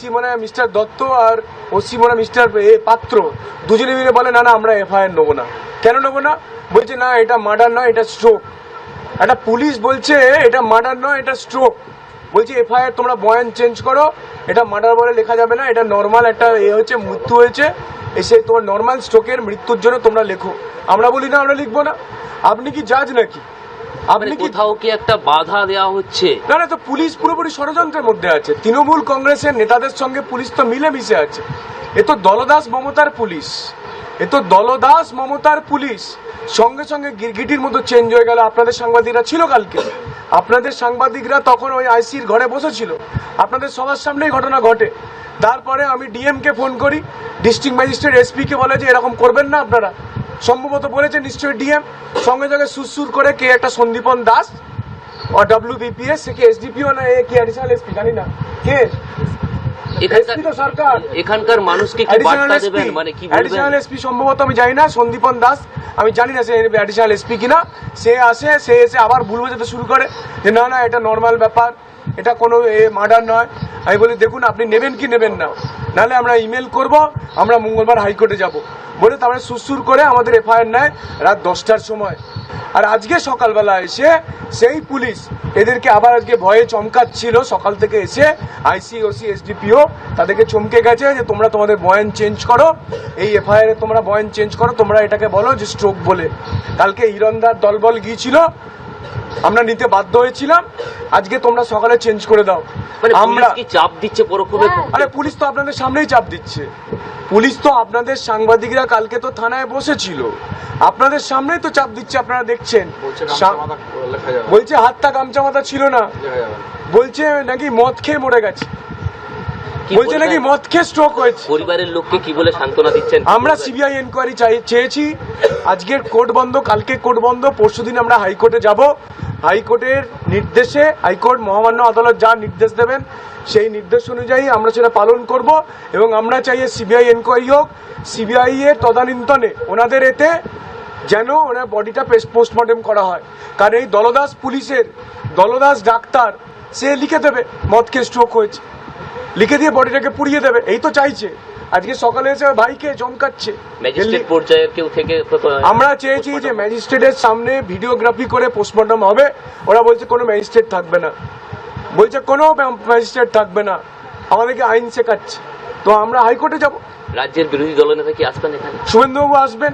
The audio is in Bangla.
আইসি মানে মিস্টার দত্ত আর ওসি মানে মিস্টার, এ, পাত্র। দুজনে মিলে বলে, না না, আমরা এফআইআর নেব না। কেন নেব না? বলছে, না, এটা মার্ডার নয়, এটা স্ট্রোক। একটা পুলিশ বলছে, এটা মার্ডার নয়, এটা স্ট্রোক। বলছে, এফআইআর তোমরা বয়ান চেঞ্জ করো, এটা মার্ডার বলে লেখা যাবে না, এটা নর্মাল একটা এ হচ্ছে মৃত্যু হয়েছে, এসে তোমার নর্মাল স্ট্রোকের মৃত্যুর জন্য তোমরা লেখো। আমরা বলি, না, আমরা লিখব না। আপনি কি জাজ নাকি? আপনি কি কোথাও কি একটা বাধা দেওয়া হচ্ছে? না না তো পুলিশ পুরোপুরি ষড়যন্ত্রের মধ্যে আছে। তৃণমূল কংগ্রেসের নেতাদের সঙ্গে পুলিশ তো মিলেমিশে আছে। এ তো দলদাস মমতার পুলিশ। এ তো দলদাস মমতার পুলিশ। সঙ্গে সঙ্গে গিরগিটির মতো চেঞ্জ হয়ে গেল। আপনাদের সাংবাদিকরা ছিল কালকে। আপনাদের সাংবাদিকরা তখন ওই আইসির ঘরে বসেছিল। আপনাদের সবার সামনেই ঘটনা ঘটে। তারপরে আমি ডিএমকে ফোন করি। ডিস্ট্রিক্ট ম্যাজিস্ট্রেট এসপিকে বলে যে এরকম করবেন না আপনারা। সম্ভবত বলেছে নিশ্চয়ই ডিএম। সঙ্গে সঙ্গে সুরসুর করে কে একটা সন্দীপন দাস or WBPS সে কি এসডিপিও না এ কি অ্যাডিশনাল এসপি জানি না। কে? তো সরকার। এখানকার মানুষকে কি বার্তা দেবেন? মানে কি বলবেন? অ্যাডিশনাল এসপি সম্ভবত আমি জানি না সন্দীপন দাস। আমি জানি না সে অ্যাডিশনাল এসপি কিনা। সে আসে সে এসে আবার ভুল বোঝাতে শুরু করে যে না না এটা নর্মাল ব্যাপার। এটা কোনো, এ মার্ডার নয়। আমি বলি, দেখুন, আপনি নেবেন কি নেবেন না। নাহলে আমরা ইমেল করব, আমরা মঙ্গলবার হাইকোর্টে যাব। বলে তারপরে সুসুর করে আমাদের এফআইআর নেয় রাত দশটার সময়। আর আজকে সকালবেলা এসে সেই পুলিশ, এদেরকে আবার আজকে ভয়ে চমকাচ্ছিল, সকাল থেকে এসে আইসি ওসি এসডিপিও তাদেরকে চমকে গেছে যে, তোমরা তোমাদের বয়ান চেঞ্জ করো। এই এফআইআর তোমরা বয়ান চেঞ্জ করো, তোমরা এটাকে বলো যে স্ট্রোক বলে। কালকে হিরণদার দলবল গিয়েছিল আমরা নিতে বাধ্য হয়েছিলাম। আজকে তোমরা সকালে চেঞ্জ করে দাও। মানে আমরা পুলিশ কি চাপ দিচ্ছে পরোক্ষভাবে? আরে পুলিশ তো আপনাদের সামনেই চাপ দিচ্ছে। পুলিশ তো আপনাদের সাংবাদিকরা কালকে তো থানায় বসেছিল। আপনাদের সামনেই তো চাপ দিচ্ছে আপনারা দেখছেন। বলছে হাতটা গামছা মাথা ছিল না। বলছে নাকি মদ খেয়ে মরে গেছে। বলছে নাকি? মদ খেয়ে স্ট্রোক হয়েছে? পরিবারের লোককে কি বলে সান্ত্বনা দিচ্ছেন? আমরা সিবিআই এনকোয়ারি চাই চেয়েছি। আজকের কোর্ট বন্ধ কালকে কোর্ট বন্ধ পরশুদিন আমরা হাইকোর্টে যাব। হাইকোর্টের নির্দেশে হাইকোর্ট মহামান্য আদালত যা নির্দেশ দেবেন সেই নির্দেশ অনুযায়ী আমরা সেটা পালন করব এবং আমরা চাই সিবিআই এনকোয়ারি হোক সিবিআই এর তদানীন্তনে ওনাদের এতে যেন ওনার বডিটা পোস্টমর্টেম করা হয়। কারণ এই দলদাস পুলিশের দলদাস ডাক্তার সে লিখে দেবে মদকে স্ট্রোক হয়েছে। লিখে দিয়ে বডিটাকে পুড়িয়ে দেবে এই তো চাইছে। আজকে সকালে এসে ভাইকে চমকাচ্ছে। ম্যাজিস্ট্রেট পর্যায়ের কেউ থেকে আমরা চেয়েছি যে ম্যাজিস্ট্রেটের সামনে ভিডিওগ্রাফি করে পোস্টমর্টম হবে। ওরা বলছে কোনো ম্যাজিস্ট্রেট থাকবে না। বলছে কোনো ম্যাজিস্ট্রেট থাকবে না। আমাদেরকে আইন শেখাচ্ছে। তো আমরা হাইকোর্টে যাব। রাজ্যের বিরোধী দলনেতা কি আসবেন এখানে? শুভেন্দুবাবু আসবেন।